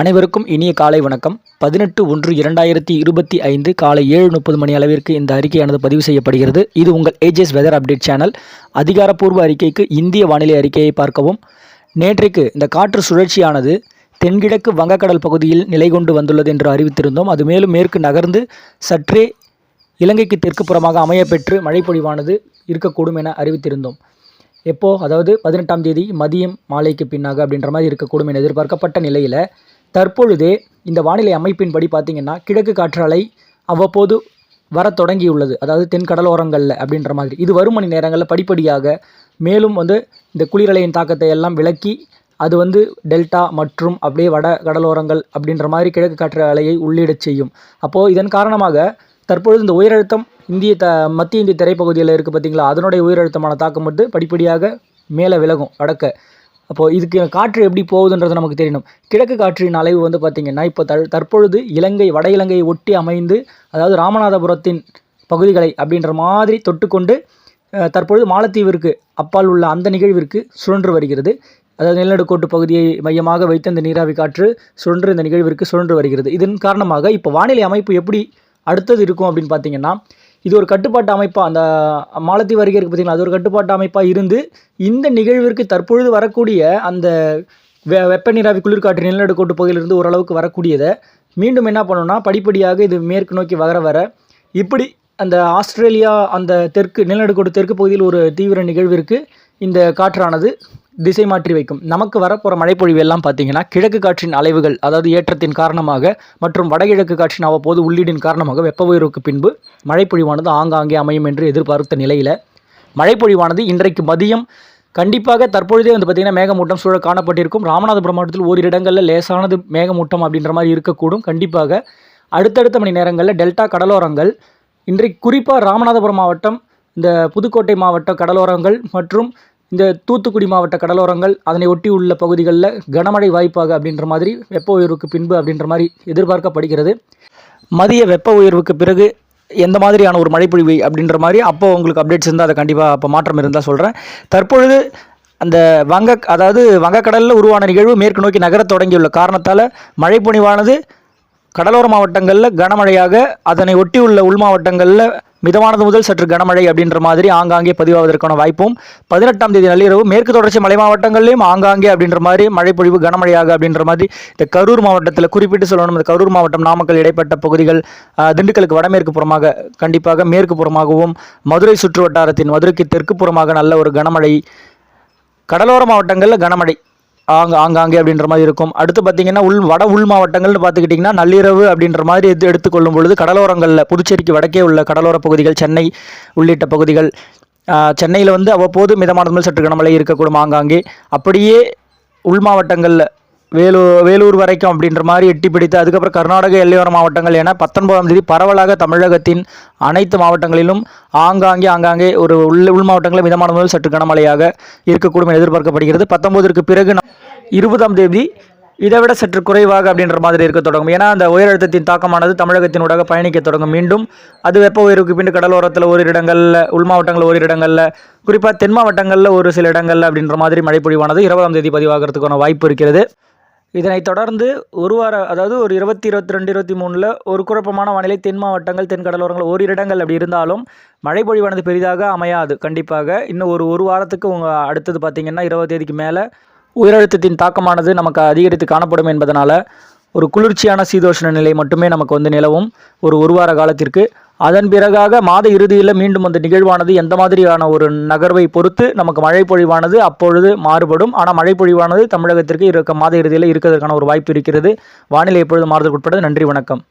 அனைவருக்கும் இனிய காலை வணக்கம். பதினெட்டு ஒன்று இரண்டாயிரத்தி இருபத்தி ஐந்து காலை ஏழு முப்பது மணி அளவிற்கு இந்த அறிக்கையானது பதிவு செய்யப்படுகிறது. இது உங்கள் ஏஜிஎஸ் வெதர் அப்டேட் சேனல் அதிகாரப்பூர்வ அறிக்கைக்கு இந்திய வானிலை அறிக்கையை பார்க்கவும். நேற்றைக்கு இந்த காற்று சுழற்சியானது தென்கிழக்கு வங்கக்கடல் பகுதியில் நிலை கொண்டு வந்துள்ளது என்று அறிவித்திருந்தோம். அது மேலும் மேற்கு நகர்ந்து சற்றே இலங்கைக்கு தெற்கு புறமாக அமையப்பெற்று மழைப்பொழிவானது இருக்கக்கூடும் என அறிவித்திருந்தோம். எப்போ? அதாவது பதினெட்டாம் தேதி மதியம் மாலைக்கு பின்னாக அப்படின்ற மாதிரி இருக்கக்கூடும் என எதிர்பார்க்கப்பட்ட நிலையில் தற்பொழுதே இந்த வானிலை அமைப்பின்படி பார்த்திங்கன்னா கிழக்கு காற்றாலை அவ்வப்போது வரத் தொடங்கியுள்ளது. அதாவது தென் கடலோரங்களில் அப்படின்ற மாதிரி. இது வரும் மணி நேரங்களில் படிப்படியாக மேலும் வந்து இந்த குளிரலையின் தாக்கத்தை எல்லாம் விலக்கி அது வந்து டெல்டா மற்றும் அப்படியே வட கடலோரங்கள் அப்படின்ற மாதிரி கிழக்கு காற்று அலையை உள்ளிடச் செய்யும். அப்போது இதன் காரணமாக தற்பொழுது இந்த உயரழுத்தம் இந்திய த மத்திய இந்திய திரைப்பகுதியில் இருக்குது பார்த்தீங்களா? அதனுடைய உயரழுத்தமான தாக்கம் மட்டும் படிப்படியாக மேலே விலகும் வடக்க. அப்போது இதுக்கு காற்று எப்படி போகுதுன்றது நமக்கு தெரியணும். கிழக்கு காற்றின் அளவு வந்து பார்த்திங்கன்னா இப்போ த தற்பொழுது இலங்கை வட இலங்கையை ஒட்டி அமைந்து அதாவது ராமநாதபுரத்தின் பகுதிகளை அப்படின்ற மாதிரி தொட்டுக்கொண்டு தற்பொழுது மாலத்தீவிற்கு அப்பால் உள்ள அந்த நிகழ்விற்கு சுழன்று வருகிறது. அதாவது நிலநடுக்கோட்டு பகுதியை மையமாக வைத்து இந்த நீராவி காற்று சுழன்று இந்த நிகழ்விற்கு சுழன்று வருகிறது. இதன் காரணமாக இப்போ வானிலை அமைப்பு எப்படி அடுத்தது இருக்கும் அப்படின்னு பார்த்தீங்கன்னா இது ஒரு கட்டுப்பாட்டு அமைப்பாக அந்த மாலத்தி வருகை இருக்குது பார்த்தீங்களா அது ஒரு கட்டுப்பாட்டு அமைப்பாக இருந்து இந்த நிகழ்விற்கு தற்பொழுது வரக்கூடிய அந்த வெ வெப்ப நீராவி குளிர்காற்று நிலநடுக்கோட்டு பகுதியிலிருந்து ஓரளவுக்கு வரக்கூடியதை மீண்டும் என்ன பண்ணணும்னா படிப்படியாக இது மேற்கு நோக்கி வர வர இப்படி அந்த ஆஸ்திரேலியா அந்த தெற்கு நிலநடுக்கோட்டு தெற்கு பகுதியில் ஒரு தீவிர நிகழ்விற்கு இந்த காற்றானது திசை மாற்றி வைக்கும். நமக்கு வரப்போகிற மழைப்பொழிவு எல்லாம் பார்த்தீங்கன்னா கிழக்கு காற்றின் அலைவுகள் அதாவது ஏற்றத்தின் காரணமாக மற்றும் வடகிழக்கு காற்றின் அவ்வப்போது உள்ளீடின் காரணமாக வெப்ப உயர்வுக்கு பின்பு மழைப்பொழிவானது ஆங்காங்கே அமையும் என்று எதிர்பார்த்த நிலையில் மழைப்பொழிவானது இன்றைக்கு மதியம் கண்டிப்பாக தற்பொழுதே வந்து பார்த்திங்கன்னா மேகமூட்டம் சூழ காணப்பட்டிருக்கும். ராமநாதபுரம் மாவட்டத்தில் ஓரிரு இடங்களில் லேசானது மேகமூட்டம் அப்படின்ற மாதிரி இருக்கக்கூடும். கண்டிப்பாக அடுத்தடுத்த மணி நேரங்களில் டெல்டா கடலோரங்கள் இன்றைக்கு குறிப்பாக ராமநாதபுரம் மாவட்டம் இந்த புதுக்கோட்டை மாவட்ட கடலோரங்கள் மற்றும் இந்த தூத்துக்குடி மாவட்ட கடலோரங்கள் அதனை ஒட்டி உள்ள பகுதிகளில் கனமழை வாய்ப்பாக அப்படின்ற மாதிரி வெப்ப உயர்வுக்கு பின்பு அப்படின்ற மாதிரி எதிர்பார்க்கப்படுகிறது. மதிய வெப்ப உயர்வுக்கு பிறகு எந்த மாதிரியான ஒரு மழைப்பொழிவு அப்படின்ற மாதிரி அப்போ உங்களுக்கு அப்டேட்ஸ் இருந்தால் அதை கண்டிப்பாக அப்போ மாற்றம் இருந்தால் சொல்கிறேன் தற்பொழுது அந்த வங்க அதாவது வங்கக்கடலில் உருவான நிகழ்வு மேற்கு நோக்கி நகரத் தொடங்கியுள்ள காரணத்தால் மழைப்பொழிவானது கடலோர மாவட்டங்களில் கனமழையாக அதனை ஒட்டியுள்ள உள் மாவட்டங்களில் மிதமானது முதல் சற்று கனமழை அப்படின்ற மாதிரி ஆங்காங்கே பதிவாவதற்கான வாய்ப்பும் பதினெட்டாம் தேதி நள்ளிரவு மேற்கு தொடர்ச்சி மலை மாவட்டங்கள்லையும் ஆங்காங்கே அப்படின்ற மாதிரி மழைப்பொழிவு கனமழையாக அப்படின்ற மாதிரி இந்த கரூர் மாவட்டத்தில் குறிப்பிட்டு சொல்லணும். இந்த கரூர் மாவட்டம் நாமக்கல் இடைப்பட்ட பகுதிகள் திண்டுக்கலுக்கு வடமேற்கு புறமாக கண்டிப்பாக மேற்கு புறமாகவும் மதுரை சுற்று வட்டாரத்தின் மதுரைக்கு தெற்கு புறமாக நல்ல ஒரு கனமழை கடலோர மாவட்டங்களில் கனமழை. ஆங்க ஆங்காங்கே அப்படின்ற மாதிரி இருக்கும். அடுத்து பார்த்தீங்கன்னா உள் வட உள் மாவட்டங்கள்னு பார்த்துக்கிட்டிங்கன்னா நள்ளிரவு அப்படின்ற மாதிரி எடுத்து எடுத்துக்கொள்ளும் பொழுது கடலோரங்களில் புதுச்சேரிக்கு வடக்கே உள்ள கடலோர பகுதிகள் சென்னை உள்ளிட்ட பகுதிகள் சென்னையில் வந்து அவ்வப்போது மிதமானது முதல் சற்று கனமழை இருக்கக்கூடும் ஆங்காங்கே. அப்படியே உள் மாவட்டங்களில் வேலூர் வேலூர் வரைக்கும் அப்படின்ற மாதிரி எட்டி பிடித்து அதுக்கப்புறம் கர்நாடக எல்லையோர மாவட்டங்கள் என பத்தொன்பதாம் தேதி பரவலாக தமிழகத்தின் அனைத்து மாவட்டங்களிலும் ஆங்காங்கே ஆங்காங்கே ஒரு உள் உள் மாவட்டங்களில் மிதமான முதல் சற்று கனமழையாக இருக்கக்கூடும் என எதிர்பார்க்கப்படுகிறது. பத்தொம்போதற்கு பிறகு இருபதாம் தேதி இதை விட சற்று குறைவாக அப்படின்ற மாதிரி இருக்க தொடங்கும். ஏன்னா அந்த உயரழுத்தத்தின் தாக்கமானது தமிழகத்தின் ஊடாக பயணிக்க தொடங்கும். மீண்டும் அது வெப்ப உயர்வுக்கு பின் கடலோரத்தில் ஒரு இடங்களில் உள் மாவட்டங்களில் ஒரு இடங்களில் குறிப்பாக தென் மாவட்டங்களில் ஒரு சில இடங்களில் அப்படின்ற மாதிரி மழைப்பொழிவானது இருபதாம் தேதி பதிவாகிறதுக்கான வாய்ப்பு இருக்கிறது. இதனைத் தொடர்ந்து ஒரு வார அதாவது ஒரு இருபத்தி இருபத்தி ரெண்டு இருபத்தி மூணில் ஒரு குழப்பமான வானிலை தென் மாவட்டங்கள் தென் கடலோரங்கள் ஓரிரு இடங்கள் அப்படி இருந்தாலும் மழை பொழிவானது பெரிதாக அமையாது. கண்டிப்பாக இன்னும் ஒரு ஒரு வாரத்துக்கு உங்கள் அடுத்தது பார்த்திங்கன்னா இருபது தேதிக்கு மேலே உயரழுத்தத்தின் தாக்கமானது நமக்கு அதிகரித்து காணப்படும் என்பதனால் ஒரு குளிர்ச்சியான சீதோஷ்ண நிலை மட்டுமே நமக்கு வந்து நிலவும் ஒரு ஒரு வார காலத்திற்கு. அதன் பிறகாக மாத இறுதியில் மீண்டும் அந்த நிகழ்வானது. எந்த மாதிரியான ஒரு நகர்வை பொறுத்து நமக்கு மழை பொழிவானது அப்பொழுது மாறுபடும். ஆனால் மழை பொழிவானது தமிழகத்திற்கு இருக்க மாத இறுதியில் இருக்கிறதுக்கான ஒரு வாய்ப்பு இருக்கிறது. வானிலை எப்பொழுது மாறுதல் உட்பட நன்றி வணக்கம்.